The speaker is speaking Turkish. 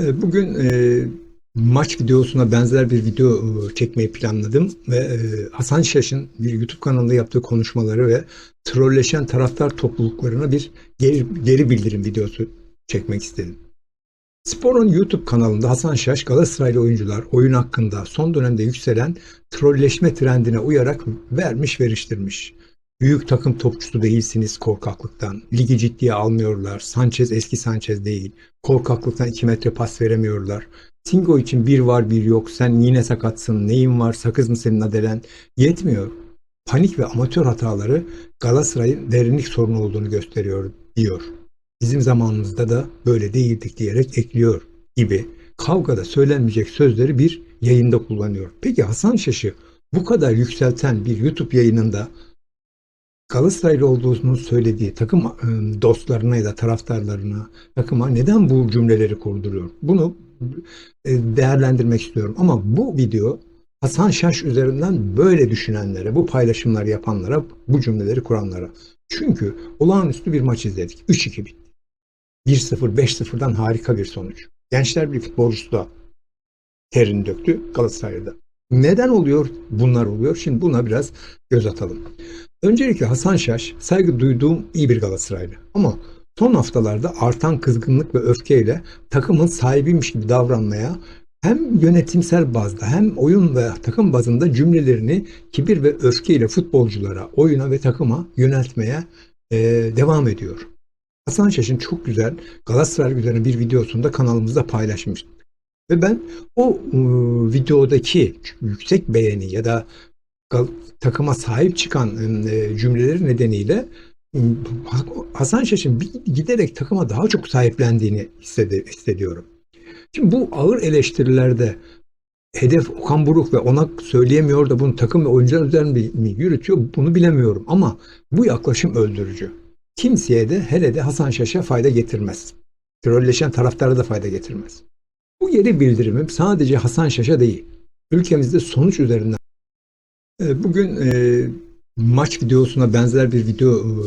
E, Bugün e, maç videosuna benzer bir video e, çekmeyi planladım ve e, Hasan Şaş'ın bir YouTube kanalında yaptığı konuşmaları ve trolleşen taraftar topluluklarına bir geri, geri bildirim videosu çekmek istedim. Spor'un YouTube kanalında Hasan Şaş Galatasaraylı oyuncular oyun hakkında son dönemde yükselen trolleşme trendine uyarak vermiş veriştirmiş. Büyük takım topçusu değilsiniz korkaklıktan. Ligi ciddiye almıyorlar. Sanchez eski Sanchez değil. Korkaklıktan 2 metre pas veremiyorlar. Singo için bir var bir yok. Sen yine sakatsın. Neyin var? Sakız mı senin adelen? Yetmiyor. Panik ve amatör hataları Galatasaray'ın derinlik sorunu olduğunu gösteriyor diyor. Bizim zamanımızda da böyle değildik diyerek ekliyor gibi kavgada söylenmeyecek sözleri bir yayında kullanıyor. Peki Hasan Şaş'ı bu kadar yükselten bir YouTube yayınında Galatasaraylı olduğunu söylediği takım e, dostlarına ya da taraftarlarına, takıma neden bu cümleleri kurduruyor? Bunu e, değerlendirmek istiyorum. Ama bu video Hasan Şaş üzerinden böyle düşünenlere, bu paylaşımlar yapanlara, bu cümleleri kuranlara. Çünkü olağanüstü bir maç izledik. 3-2 bitti. 1-0, 5-0'dan harika bir sonuç. Gençler bir futbolcusu da terini döktü Galatasaray'da. Neden oluyor bunlar oluyor? Şimdi buna biraz göz atalım. Öncelikle Hasan Şaş saygı duyduğum iyi bir Galatasaraylı. Ama son haftalarda artan kızgınlık ve öfkeyle takımın sahibiymiş gibi davranmaya hem yönetimsel bazda hem oyun ve takım bazında cümlelerini kibir ve öfkeyle futbolculara, oyuna ve takıma yöneltmeye e, devam ediyor. Hasan Şaş'ın çok güzel Galatasaray üzerine bir videosunda kanalımızda paylaşmıştık. Ve ben o e, videodaki yüksek beğeni ya da takıma sahip çıkan e, cümleleri nedeniyle Hasan Şaş'ın giderek takıma daha çok sahiplendiğini hissediyorum. Şimdi bu ağır eleştirilerde hedef Okan Buruk ve ona söyleyemiyor da bunu takım ve oyuncular üzerinde mi yürütüyor bunu bilemiyorum ama bu yaklaşım öldürücü. Kimseye de hele de Hasan Şaş'a fayda getirmez. Trolleşen taraftara da fayda getirmez. Bu geri bildirimim sadece Hasan Şaş'a değil. Ülkemizde sonuç üzerinden. E, Bugün e, maç videosuna benzer bir video e,